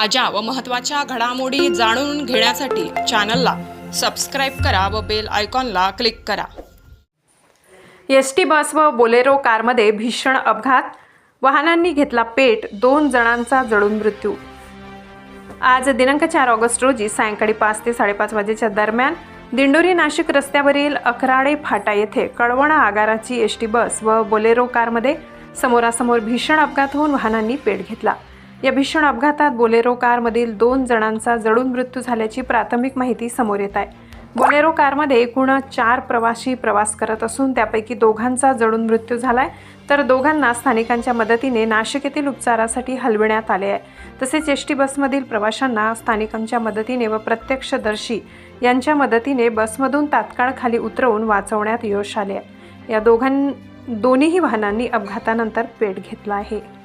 ताज्या व महत्त्वाच्या घडामोडी जाणून घेण्यासाठी चॅनलला सबस्क्राईब करा व बेल आयकॉनला क्लिक करा. एस टी बस व बोलेरो कारमध्ये भीषण अपघात. वाहनांनी घेतला पेट दोन जणांचा जळून मृत्यू. आज दिनांक चार ऑगस्ट रोजी सायंकाळी पाच ते साडेपाच वाजेच्या दरम्यान दिंडोरी नाशिक रस्त्यावरील अकराडे फाटा येथे कळवण आगाराची एस टी बस व बोलेरो कारमध्ये समोरासमोर भीषण अपघात होऊन वाहनांनी पेट घेतला. या भीषण अपघातात बोलेरो कारमधील दोन जणांचा जळून मृत्यू झाल्याची प्राथमिक माहिती समोर येत आहे. बोलेरो कारमध्ये एकूण चार प्रवासी प्रवास करत असून त्यापैकी दोघांचा जळून मृत्यू झालाय. तर दोघांना स्थानिकांच्या मदतीने नाशिक येथील उपचारासाठी हलविण्यात आले आहे. तसेच एस टी बसमधील प्रवाशांना स्थानिकांच्या मदतीने व प्रत्यक्षदर्शी यांच्या मदतीने बसमधून तात्काळ खाली उतरवून वाचवण्यात यश आले आहे. या दोघां दोन्हीही वाहनांनी अपघातानंतर पेट घेतला आहे.